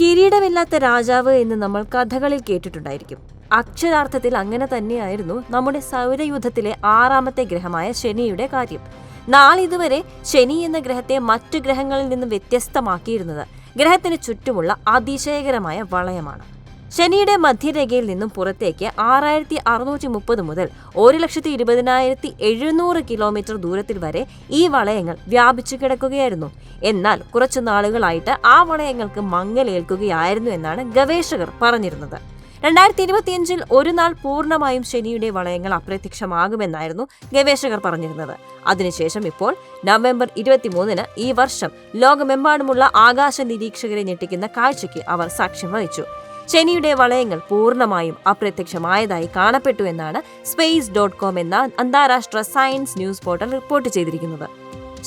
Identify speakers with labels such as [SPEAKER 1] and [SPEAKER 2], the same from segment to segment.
[SPEAKER 1] കിരീടമില്ലാത്ത രാജാവ് എന്ന് നമ്മൾ കഥകളിൽ കേട്ടിട്ടുണ്ടായിരിക്കും. അക്ഷരാർത്ഥത്തിൽ അങ്ങനെ തന്നെയായിരുന്നു നമ്മുടെ സൗരയുദ്ധത്തിലെ ആറാമത്തെ ഗ്രഹമായ ശനിയുടെ കാര്യം. നാളിതുവരെ ശനി എന്ന ഗ്രഹത്തെ മറ്റു ഗ്രഹങ്ങളിൽ നിന്നും വ്യത്യസ്തമാക്കിയിരുന്നത് ഗ്രഹത്തിന് ചുറ്റുമുള്ള അതിശയകരമായ വളയമാണ്. ശനിയുടെ മധ്യരേഖയിൽ നിന്നും പുറത്തേക്ക് ആറായിരത്തി അറുന്നൂറ്റി മുപ്പത് മുതൽ ഒരു ലക്ഷത്തി ഇരുപതിനായിരത്തി എഴുന്നൂറ് കിലോമീറ്റർ ദൂരത്തിൽ വരെ ഈ വളയങ്ങൾ വ്യാപിച്ചു കിടക്കുകയായിരുന്നു. എന്നാൽ കുറച്ചു നാളുകളായിട്ട് ആ വളയങ്ങൾക്ക് മങ്ങലേൽക്കുകയായിരുന്നു എന്നാണ് ഗവേഷകർ പറഞ്ഞിരുന്നത്. രണ്ടായിരത്തി ഇരുപത്തിയഞ്ചിൽ ഒരു നാൾ പൂർണമായും ശനിയുടെ വളയങ്ങൾ അപ്രത്യക്ഷമാകുമെന്നായിരുന്നു ഗവേഷകർ പറഞ്ഞിരുന്നത്. അതിനുശേഷം ഇപ്പോൾ നവംബർ ഇരുപത്തിമൂന്നിന് ഈ വർഷം ലോകമെമ്പാടുമുള്ള ആകാശ നിരീക്ഷകരെ ഞെട്ടിക്കുന്ന കാഴ്ചയ്ക്ക് അവർ സാക്ഷ്യം വഹിച്ചു. ശനിയുടെ വളയങ്ങൾ പൂർണമായും അപ്രത്യക്ഷമായതായി കാണപ്പെട്ടു എന്നാണ് സ്പേസ് ഡോട്ട് കോം എന്ന അന്താരാഷ്ട്ര സയൻസ് ന്യൂസ് പോർട്ടൽ റിപ്പോർട്ട് ചെയ്തിരിക്കുന്നത്.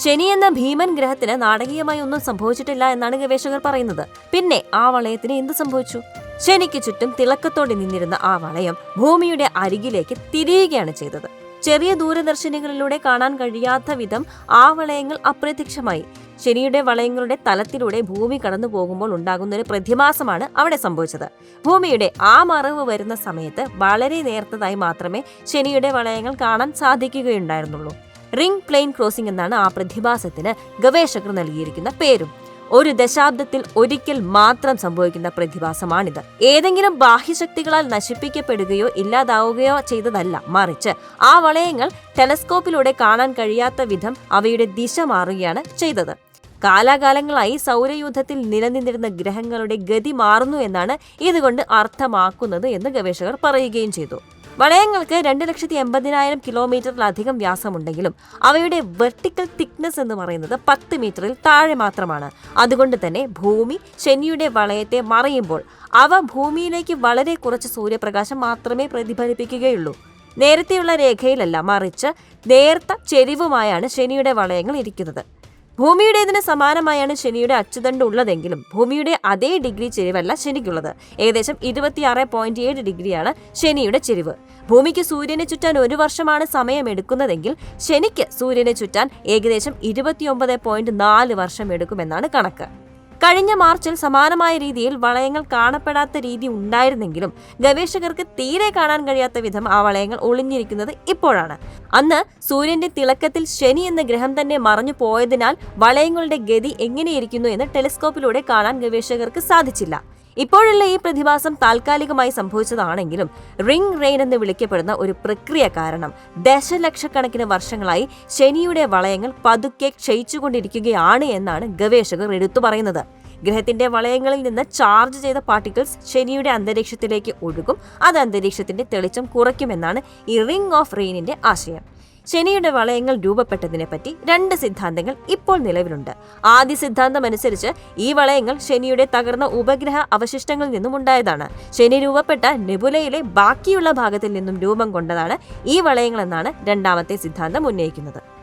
[SPEAKER 1] ശനി എന്ന ഭീമൻ ഗ്രഹത്തിന് നാടകീയമായി ഒന്നും സംഭവിച്ചിട്ടില്ല എന്നാണ് ഗവേഷകർ പറയുന്നത്. പിന്നെ ആ വളയത്തിന് എന്ത് സംഭവിച്ചു? ശനിക്ക് ചുറ്റും തിളക്കത്തോടെ നിന്നിരുന്ന ആ വളയം ഭൂമിയുടെ അരികിലേക്ക് തിരിയുകയാണ് ചെയ്തത്. ചെറിയ ദൂരദർശിനികളിലൂടെ കാണാൻ കഴിയാത്ത വിധം ആ വളയങ്ങൾ അപ്രത്യക്ഷമായി. ശനിയുടെ വളയങ്ങളുടെ തലത്തിലൂടെ ഭൂമി കടന്നു പോകുമ്പോൾ ഉണ്ടാകുന്ന ഒരു പ്രതിഭാസമാണ് അവിടെ സംഭവിച്ചത്. ഭൂമിയുടെ ആ മറവ് വരുന്ന സമയത്ത് വളരെ നേർത്തതായി മാത്രമേ ശനിയുടെ വളയങ്ങൾ കാണാൻ സാധിക്കുകയുണ്ടായിരുന്നുള്ളൂ. റിംഗ് പ്ലെയിൻ ക്രോസിംഗ് എന്നാണ് ആ പ്രതിഭാസത്തിന് ഗവേഷകർ നൽകിയിരിക്കുന്ന പേരും. ഒരു ദശാബ്ദത്തിൽ ഒരിക്കൽ മാത്രം സംഭവിക്കുന്ന പ്രതിഭാസമാണിത്. ഏതെങ്കിലും ബാഹ്യശക്തികളാൽ നശിപ്പിക്കപ്പെടുകയോ ഇല്ലാതാവുകയോ ചെയ്തതല്ല. മറിച്ച് ആ വളയങ്ങൾ ടെലസ്കോപ്പിലൂടെ കാണാൻ കഴിയാത്ത വിധം അവയുടെ ദിശ മാറുകയാണ് ചെയ്തത്. കാലാകാലങ്ങളായി സൗരയൂഥത്തിൽ നിലനിന്നിരുന്ന ഗ്രഹങ്ങളുടെ ഗതി മാറുന്നു എന്നാണ് ഇതുകൊണ്ട് അർത്ഥമാക്കുന്നത് എന്ന് ഗവേഷകർ പറയുകയും ചെയ്തു. വളയങ്ങൾക്ക് രണ്ട് ലക്ഷത്തി എൺപതിനായിരം കിലോമീറ്ററിലധികം വ്യാസമുണ്ടെങ്കിലും അവയുടെ വെർട്ടിക്കൽ തിക്നെസ് എന്ന് പറയുന്നത് പത്ത് മീറ്ററിൽ താഴെ മാത്രമാണ്. അതുകൊണ്ട് തന്നെ ഭൂമി ശനിയുടെ വളയത്തെ മറയുമ്പോൾ അവ ഭൂമിയിലേക്ക് വളരെ കുറച്ച് സൂര്യപ്രകാശം മാത്രമേ പ്രതിഫലിപ്പിക്കുകയുള്ളൂ. നേരത്തെയുള്ള രേഖയിലല്ല മറിച്ച് നേർത്ത ചെരിവുമായാണ് ശനിയുടെ വളയങ്ങൾ ഇരിക്കുന്നത്. ഭൂമിയുടേതിന് സമാനമായാണ് ശനിയുടെ അച്ചുതണ്ട് ഉള്ളതെങ്കിലും ഭൂമിയുടെ അതേ ഡിഗ്രി ചെരിവല്ല ശനിക്കുള്ളത്. ഏകദേശം ഇരുപത്തിയാറ് പോയിന്റ് ഏഴ് ഡിഗ്രിയാണ് ശനിയുടെ ചെരിവ്. ഭൂമിക്ക് സൂര്യനെ ചുറ്റാൻ ഒരു വർഷമാണ് സമയമെടുക്കുന്നതെങ്കിൽ ശനിക്ക് സൂര്യനെ ചുറ്റാൻ ഏകദേശം ഇരുപത്തിയൊമ്പത് പോയിന്റ് നാല് വർഷം എടുക്കുമെന്നാണ് കണക്ക്. കഴിഞ്ഞ മാർച്ചിൽ സമാനമായ രീതിയിൽ വളയങ്ങൾ കാണപ്പെടാത്ത രീതി ഉണ്ടായിരുന്നെങ്കിലും ഗവേഷകർക്ക് തീരെ കാണാൻ കഴിയാത്ത വിധം ആ വളയങ്ങൾ ഒളിഞ്ഞിരിക്കുന്നത് ഇപ്പോഴാണ്. അന്ന് സൂര്യന്റെ തിളക്കത്തിൽ ശനി എന്ന ഗ്രഹം തന്നെ മറഞ്ഞു പോയതിനാൽ വളയങ്ങളുടെ ഗതി എങ്ങനെയിരിക്കുന്നു എന്ന് ടെലിസ്കോപ്പിലൂടെ കാണാൻ ഗവേഷകർക്ക് സാധിച്ചില്ല. ഇപ്പോഴുള്ള ഈ പ്രതിഭാസം താൽക്കാലികമായി സംഭവിച്ചതാണെങ്കിലും റിംഗ് റെയിൻ എന്ന് വിളിക്കപ്പെടുന്ന ഒരു പ്രക്രിയ കാരണം ദശലക്ഷക്കണക്കിന് വർഷങ്ങളായി ശനിയുടെ വളയങ്ങൾ പതുക്കെ ക്ഷയിച്ചുകൊണ്ടിരിക്കുകയാണ് എന്നാണ് ഗവേഷകർ എടുത്തു പറയുന്നത്. ഗ്രഹത്തിന്റെ വളയങ്ങളിൽ നിന്ന് ചാർജ് ചെയ്ത പാർട്ടിക്കിൾസ് ശനിയുടെ അന്തരീക്ഷത്തിലേക്ക് ഒഴുകും അത് അന്തരീക്ഷത്തിന്റെ തെളിച്ചം കുറയ്ക്കുമെന്നാണ് ഈ റിംഗ് ഓഫ് റെയിനിന്റെ ആശയം. ശനിയുടെ വളയങ്ങൾ രൂപപ്പെട്ടതിനെപ്പറ്റി രണ്ട് സിദ്ധാന്തങ്ങൾ ഇപ്പോൾ നിലവിലുണ്ട്. ആദ്യ സിദ്ധാന്തം അനുസരിച്ച് ഈ വളയങ്ങൾ ശനിയുടെ തകർന്ന ഉപഗ്രഹ അവശിഷ്ടങ്ങളിൽ നിന്നും ഉണ്ടായതാണ്. ശനി രൂപപ്പെട്ട നെബുലയിലെ ബാക്കിയുള്ള ഭാഗത്തിൽ നിന്നും രൂപം കൊണ്ടതാണ് ഈ വളയങ്ങൾ എന്നാണ് രണ്ടാമത്തെ സിദ്ധാന്തം ഉന്നയിക്കുന്നത്.